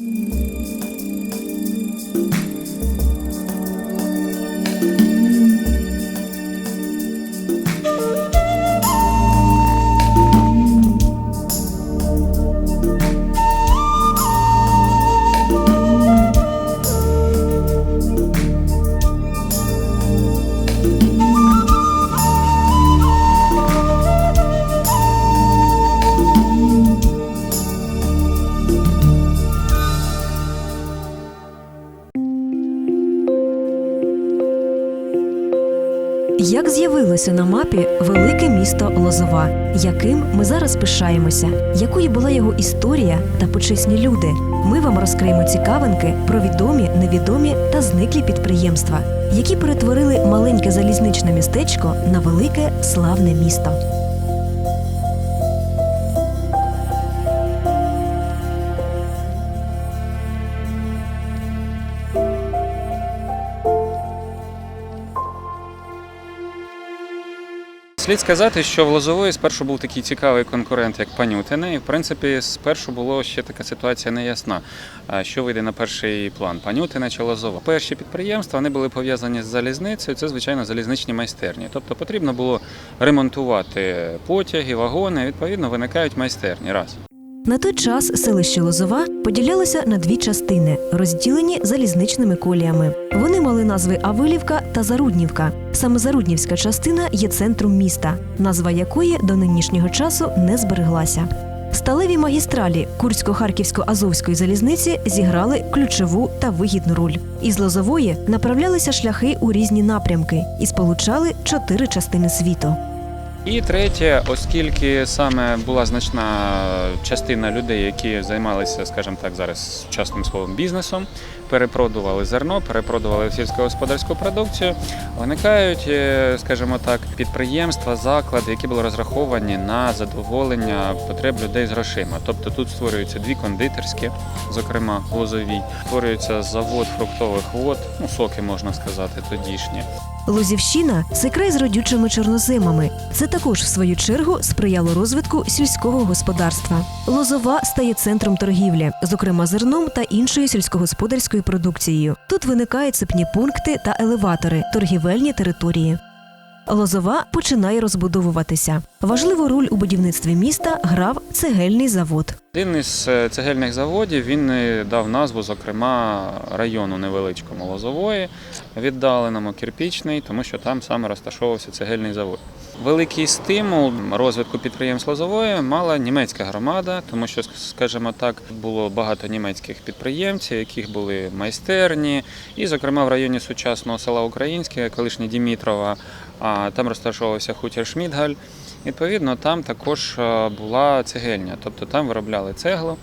Música Як з'явилося на мапі велике місто Лозова, яким ми зараз пишаємося, якою була його історія та почесні люди? Ми вам розкриємо цікавинки про відомі, невідомі та зниклі підприємства, які перетворили маленьке залізничне містечко на велике славне місто. Слід сказати, що в Лозової спершу був такий цікавий конкурент, як Панютине. І в принципі, спершу було ще така ситуація неясна. Що вийде на перший план Панютине чи Лозова? Перші підприємства вони були пов'язані з залізницею. Це звичайно залізничні майстерні. Тобто потрібно було ремонтувати потяги, вагони. Відповідно, виникають майстерні. Раз. На той час селище Лозова поділялося на дві частини, розділені залізничними коліями. Вони мали назви Авилівка та Заруднівка. Саме Заруднівська частина є центром міста, назва якої до нинішнього часу не збереглася. Сталеві магістралі Курсько-Харківсько-Азовської залізниці зіграли ключову та вигідну роль. Із Лозової направлялися шляхи у різні напрямки і сполучали чотири частини світу. І третє, оскільки саме була значна частина людей, які займалися, скажімо так, зараз сучасним словом бізнесом, перепродували зерно, перепродували сільськогосподарську продукцію, виникають, е, скажімо так, підприємства, заклади, які були розраховані на задоволення потреб людей з грошима. Тобто тут створюються дві кондитерські, зокрема в Лозовій, створюється завод фруктових вод, ну соки можна сказати, тодішні. Лозівщина це край з родючими чорноземами. Це також, в свою чергу, сприяло розвитку сільського господарства. Лозова стає центром торгівлі, зокрема зерном та іншою сільськогосподарською продукцією. Тут виникають цепні пункти та елеватори, торгівельні території. Лозова починає розбудовуватися. Важливу роль у будівництві міста грав цегельний завод. Один із е, цегельних заводів він дав назву, зокрема, району невеличкому Лозової, віддаленому кирпічний, тому що там саме розташовувався цегельний завод. Великий стимул розвитку підприємств Лозової мала німецька громада, тому що, скажімо так, було багато німецьких підприємців, яких були майстерні, і, зокрема, в районі сучасного села Українське, колишнє Дімітрова, там розташовувався хутір Шмідгаль. Відповідно, там також е, була цегельня, тобто там виробляли цеглу.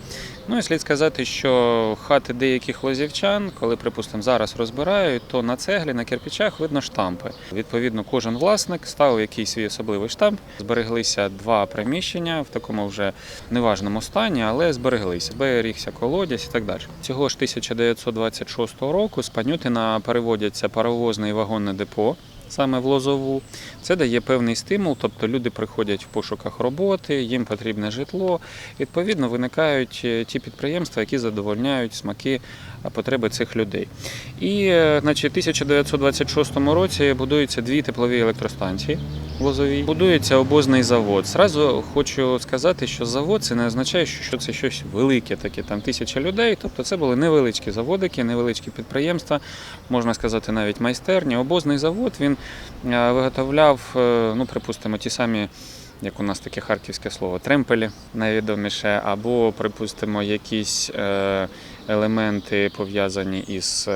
Ну і слід сказати, що хати деяких лозівчан, коли, припустимо, зараз розбирають, то на цеглі, на кирпичах видно штампи. Відповідно, кожен власник ставив якийсь свій особливий штамп. Збереглися два приміщення в такому вже неважному стані, але збереглися. Зберігся колодязь і так далі. Цього ж 1926 року з Панютина переводяться паровозне і вагонне депо. Саме в Лозову це дає певний стимул, тобто люди приходять в пошуках роботи, їм потрібне житло. Відповідно, виникають е, ті підприємства, які задовольняють смаки потреби цих людей. І е, значить, в 1926 році будуються дві теплові електростанції Лозовій. Будується обозний завод. Зразу хочу сказати, що завод це не означає, що це щось велике, таке там тисяча людей. Тобто це були невеличкі заводики, невеличкі підприємства, можна сказати, навіть майстерні. Обозний завод він е, виготовляв, е, ну припустимо, ті самі. Як у нас таке харківське слово, тремпелі найвідоміше, або, припустимо, якісь е, елементи пов'язані із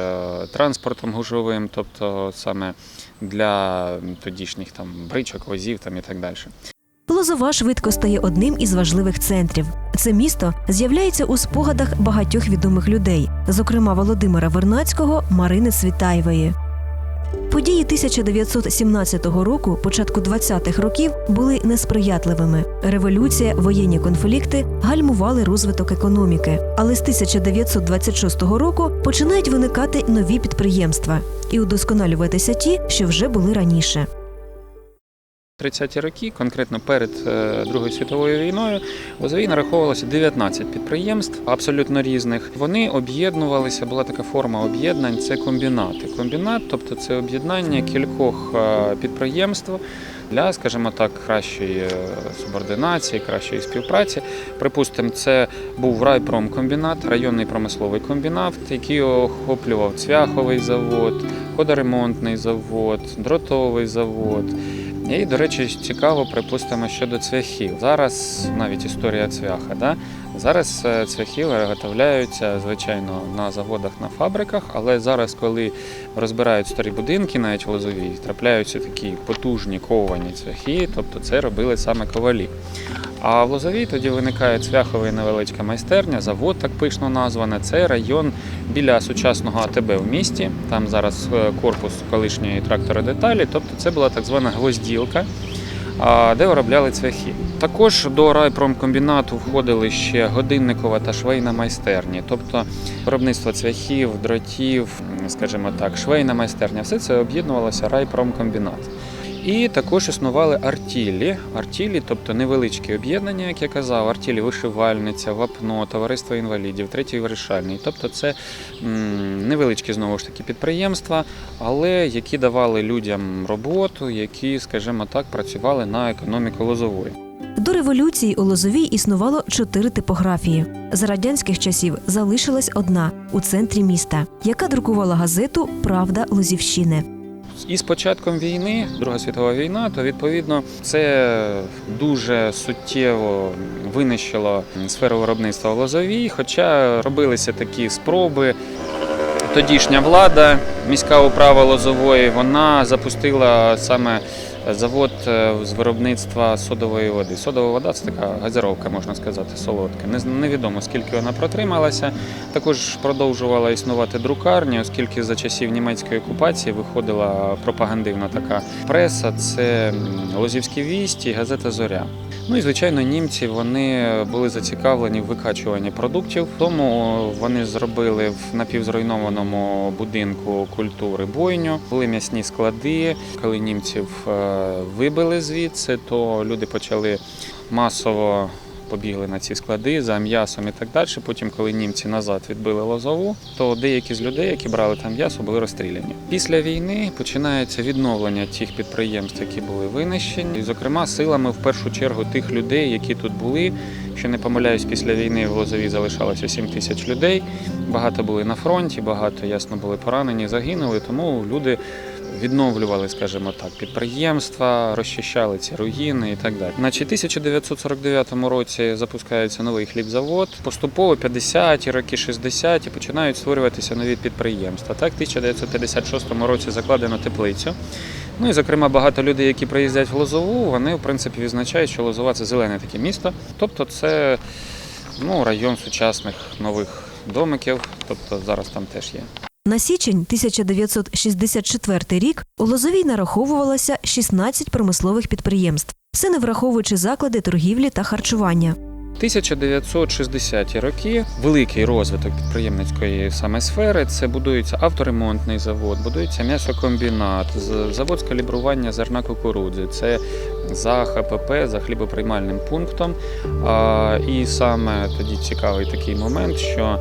транспортом гужовим, тобто саме для тодішніх там бричок, возів там і так далі. Лозова швидко стає одним із важливих центрів. Це місто з'являється у спогадах багатьох відомих людей, зокрема Володимира Вернацького, Марини Цвітаєвої. Події 1917 року, початку 20-х років, були несприятливими. Революція, воєнні конфлікти гальмували розвиток економіки. Але з 1926 року починають виникати нові підприємства і удосконалюватися ті, що вже були раніше. 30-ті роки, конкретно перед е, Другою світовою війною, в Лозовій нараховувалося 19 підприємств абсолютно різних. Вони об'єднувалися, була така форма об'єднань це комбінати. Комбінат, тобто це об'єднання кількох е, підприємств для, скажімо так, кращої е, субординації, кращої співпраці. Припустимо, це був райпромкомбінат, районний промисловий комбінат, який охоплював цвяховий завод, ходоремонтний завод, дротовий завод. І, до речі, цікаво, припустимо, щодо цвяхів. Зараз навіть історія цвяха. Да? Зараз е, цвяхи виготовляються, звичайно, на заводах, на фабриках, але зараз, коли розбирають старі будинки, навіть в Лозовій, трапляються такі потужні ковані цвяхи, тобто це робили саме ковалі. А в Лозовій тоді виникає цвяхова невеличка майстерня, завод так пишно назване. Це район біля сучасного АТБ в місті. Там зараз е, корпус колишньої трактородеталі, тобто це була так звана гвозділка, де виробляли цвяхи. Також до райпромкомбінату входили ще годинникова та швейна майстерні, тобто виробництво цвяхів, дротів, скажімо так, швейна майстерня. Все це об'єднувалося райпромкомбінат. І також існували артілі. Артілі, тобто невеличкі об'єднання, як я казав, артілі вишивальниця, вапно, товариство інвалідів, третій вирішальний. Тобто це невеличкі знову ж таки підприємства, але які давали людям роботу, які, скажімо так, працювали на економіку лозової. До революції у Лозовій існувало чотири типографії. За радянських часів залишилась одна у центрі міста, яка друкувала газету Правда Лозівщини. І з початком війни, Друга світова війна, то відповідно це дуже суттєво винищило сферу виробництва в Лозовій, хоча робилися такі спроби. Тодішня влада, міська управа Лозової, вона запустила саме завод е, з виробництва содової води. Содова вода це така газіровка, можна сказати, солодка. Невідомо скільки вона протрималася. Також продовжувала існувати друкарня, оскільки за часів німецької окупації виходила пропагандивна така преса. Це Лозівські вісті, газета Зоря. Ну і звичайно, німці вони були зацікавлені в викачуванні продуктів. Тому вони зробили в напівзруйнованому будинку культури бойню. Були м'ясні склади. Коли німців е, вибили звідси, то люди почали масово побігли на ці склади за м'ясом і так далі. Потім, коли німці назад відбили лозову, то деякі з людей, які брали там м'ясо, були розстріляні. Після війни починається відновлення тих підприємств, які були винищені, і, зокрема, силами в першу чергу тих людей, які тут були. Якщо не помиляюсь, після війни в Лозові залишалося 7 тисяч людей. Багато були на фронті, багато ясно були поранені, загинули. Тому люди відновлювали, скажімо так, підприємства, розчищали ці руїни і так далі. Значить, у 1949 році запускається новий хлібзавод. Поступово 50-ті роки, 60-ті починають створюватися нові підприємства. Так, в 1956 році закладено теплицю. Ну і зокрема багато людей, які приїздять в Лозову, вони в принципі відзначають, що Лозова це зелене таке місто. Тобто це ну, район сучасних нових домиків, тобто зараз там теж є. На січень 1964 рік у Лозовій нараховувалося 16 промислових підприємств. Це не враховуючи заклади торгівлі та харчування. 1960-ті роки великий розвиток підприємницької саме сфери. Це будується авторемонтний завод, будується м'ясокомбінат, завод з калібрування зерна кукурудзи. Це за ХПП, за хлібоприймальним пунктом. І саме тоді цікавий такий момент, що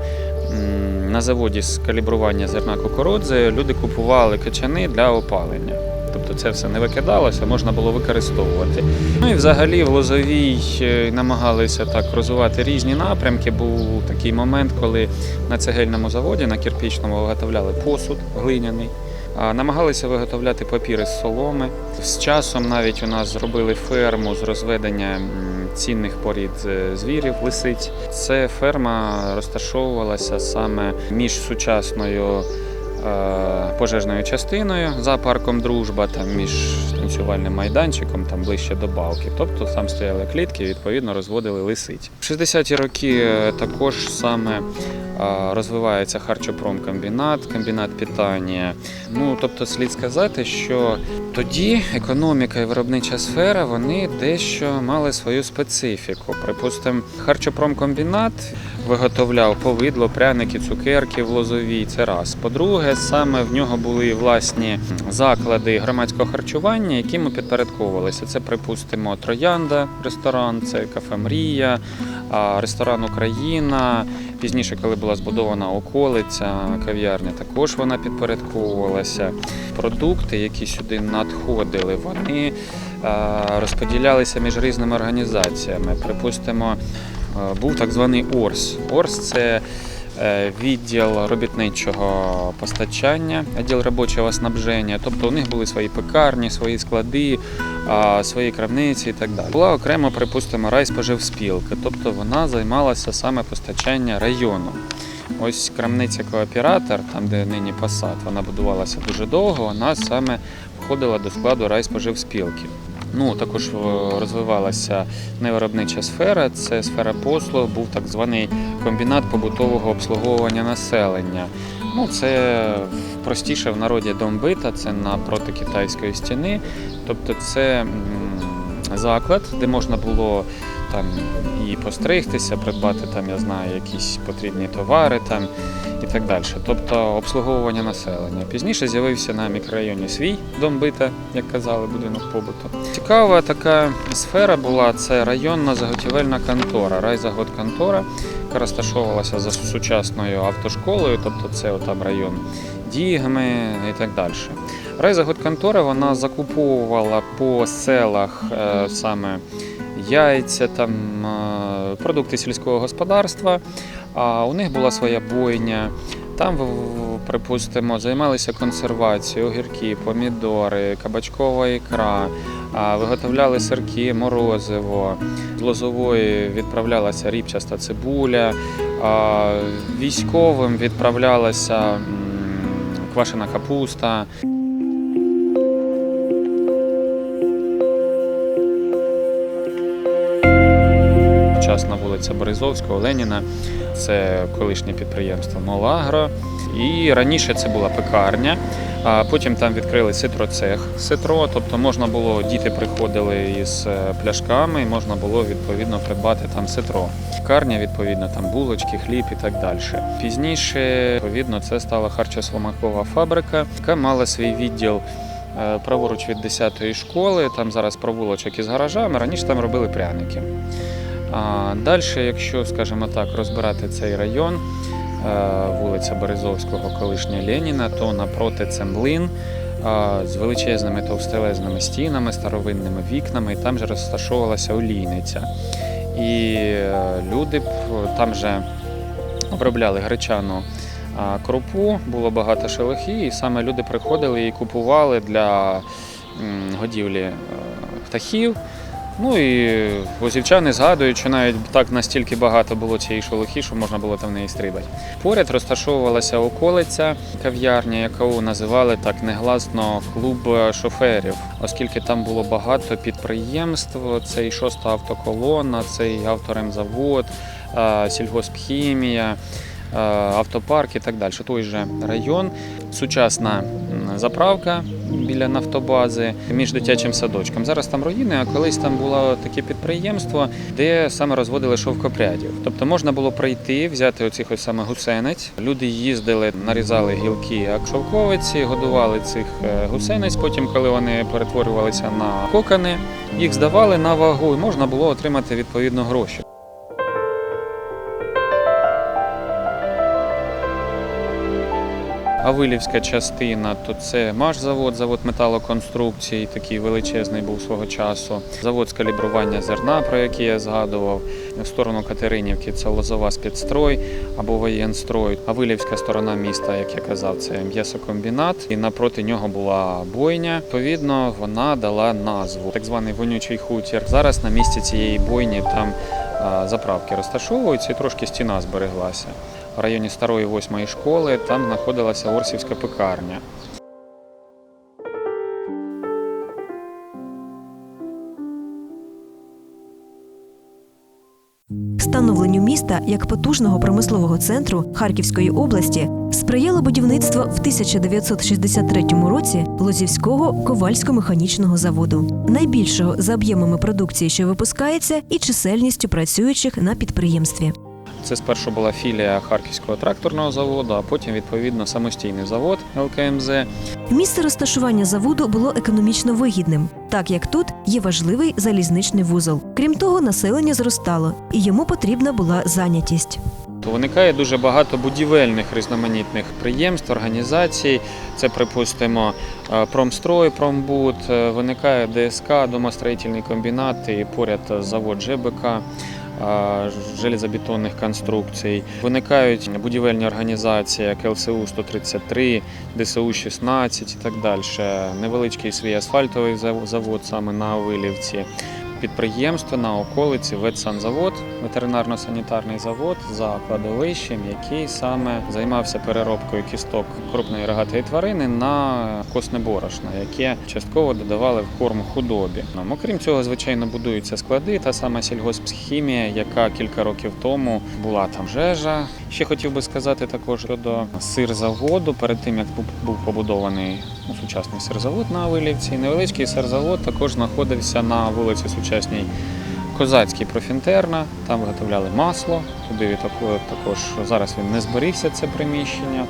на заводі з калібрування зерна кукурудзи люди купували качани для опалення. Тобто це все не викидалося, можна було використовувати. Ну і взагалі в Лозовій е, намагалися так розвивати різні напрямки. Був такий момент, коли на цегельному заводі, на кирпічному виготовляли посуд глиняний. а Намагалися виготовляти папір із соломи. З часом навіть у нас зробили ферму з розведення цінних порід е, звірів, лисиць. Це ферма розташовувалася саме між сучасною е, пожежною частиною за парком Дружба, там між танцювальним майданчиком, там ближче до балки. Тобто там стояли клітки, відповідно розводили лисиць. В 60-ті роки е, також саме розвивається харчопромкомбінат, комбінат питання. Ну тобто, слід сказати, що тоді економіка і виробнича сфера вони дещо мали свою специфіку. Припустимо, харчопромкомбінат виготовляв повидло, пряники, цукерки в Лозовій. Це раз. По-друге, саме в нього були власні заклади громадського харчування, які йому підпорядковувалися. Це, припустимо, Троянда, ресторан, це кафе Мрія, ресторан Україна. Пізніше, коли була збудована околиця, кав'ярня, також вона підпорядковувалася. Продукти, які сюди надходили, вони розподілялися між різними організаціями. Припустимо, е, був так званий ОРС. ОРС це е, відділ робітничого постачання, відділ робочого снабження. Тобто у них були свої пекарні, свої склади, свої крамниці і так далі. Була окремо, припустимо, райспоживспілка, тобто вона займалася саме постачання району. Ось крамниця кооператор, там де нині посад, вона будувалася дуже довго, вона саме входила до складу райспоживспілки. Ну, також е, розвивалася невиробнича сфера, це сфера послуг, був так званий комбінат побутового обслуговування населення. Ну, це простіше в народі домбита, це напроти китайської стіни. Тобто це заклад, де можна було там і постригтися, придбати там, я знаю, якісь потрібні товари там і так далі. Тобто обслуговування населення. Пізніше з'явився на мікрорайоні свій домбита, як казали, будинок побуту. Цікава така сфера була це районна заготівельна контора, райзагодконтора, яка розташовувалася за сучасною автошколою, тобто це там район Дігми і так далі. Райзагодконтора вона закуповувала по селах е, саме яйця, там, е, продукти сільського господарства. А у них була своя бойня. Там, припустимо, займалися консервацією, огірки, помідори, кабачкова ікра, виготовляли сирки, морозиво. З лозової відправлялася ріпчаста цибуля, військовим відправлялася квашена капуста. Сучасна вулиця Березовського, Леніна. Це колишнє підприємство Молагро. І раніше це була пекарня, а потім там відкрили ситроцех ситро. Тобто можна було, діти приходили із е, пляшками, і можна було відповідно придбати там ситро. Пекарня, відповідно, там булочки, хліб і так далі. Пізніше, відповідно, це стала харчосломакова фабрика, яка мала свій відділ. е, Праворуч від 10-ї школи, там зараз провулочок із гаражами. Раніше там робили пряники. А далі, якщо, скажімо так, розбирати цей район, е, вулиця Березовського, колишня Леніна, то напроти це млин е, з величезними товстелезними стінами, старовинними вікнами, і там же розташовувалася олійниця. І е, люди там же обробляли гречану крупу, було багато шелухи, і саме люди приходили і купували для годівлі птахів. Ну і возівчани згадують, що навіть так настільки багато було цієї шелухи, що можна було там в неї стрибати. Поряд розташовувалася околиця кав'ярня, яку називали так негласно клуб шоферів, оскільки там було багато підприємств. Це і шоста автоколона, це і авторемзавод, сільгоспхімія. Автопарк і так далі. Той же район, сучасна заправка біля нафтобази між дитячим садочком. Зараз там руїни, а колись там було таке підприємство, де саме розводили шовкопрядів. Тобто можна було прийти, взяти оцих ось саме гусениць. Люди їздили, нарізали гілки як шовковиці, годували цих е, гусениць. Потім, коли вони перетворювалися на кокани, їх здавали на вагу, і можна було отримати відповідно гроші. Авилівська частина, то це Машзавод, завод металоконструкцій, такий величезний був свого часу. Завод з калібрування зерна, про який я згадував. В сторону Катеринівки це Лозова спецстрой або воєнстрой. Авилівська сторона міста, як я казав, це м'ясокомбінат. І напроти нього була бойня. Відповідно, вона дала назву, так званий вонючий хутір. Зараз на місці цієї бойні там заправки розташовуються і трошки стіна збереглася в районі старої восьмої школи. Там знаходилася Орсівська пекарня. Становленню міста як потужного промислового центру Харківської області сприяло будівництво в 1963 році Лозівського ковальсько-механічного заводу, найбільшого за об'ємами продукції, що випускається, і чисельністю працюючих на підприємстві. Це спершу була філія Харківського тракторного заводу, а потім відповідно самостійний завод ЛКМЗ. Місце розташування заводу було економічно вигідним, так як тут є важливий залізничний вузол. Крім того, населення зростало, і йому потрібна була зайнятість. То виникає дуже багато будівельних різноманітних підприємств, організацій. Це, припустимо, е, промстрой, промбуд, е, виникає ДСК, домостроїтельний комбінат і поряд завод ЖБК. Железобетонних конструкцій виникають будівельні організації, як ЛСУ 133, ДСУ 16 і так далі. Невеличкий свій асфальтовий завод саме на Вилівці. Підприємство на околиці ветсанзавод, ветеринарно-санітарний завод за кладовищем, який саме займався переробкою кісток крупної рогатої тварини на косне борошно, яке частково додавали в корм худобі. Ну, Окрім цього, звичайно, будуються склади, та сама сільгоспхімія, яка кілька років тому була там жежа. Ще хотів би сказати також щодо сирзаводу. Перед тим як був- побудований ну, сучасний сирзавод на Вилівці, невеличкий сирзавод також знаходився на вулиці Сучасній Козацький профінтерна. Там виготовляли масло. Туди також зараз він не зберігся це приміщення,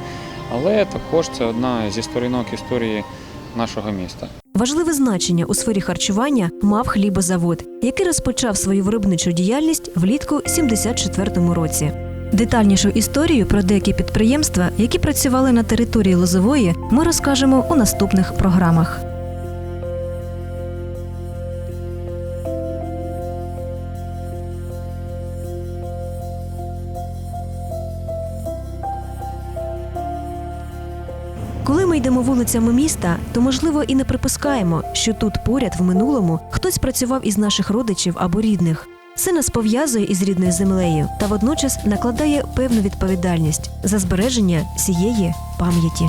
але також це одна зі сторінок історії нашого міста. Важливе значення у сфері харчування мав хлібозавод, який розпочав свою виробничу діяльність влітку 74-му році. Детальнішу історію про деякі підприємства, які працювали на території Лозової, ми розкажемо у наступних програмах. Коли ми йдемо вулицями міста, то можливо і не припускаємо, що тут поряд в минулому хтось працював із наших родичів або рідних. Це нас пов'язує із рідною землею та водночас накладає певну відповідальність за збереження цієї пам'яті.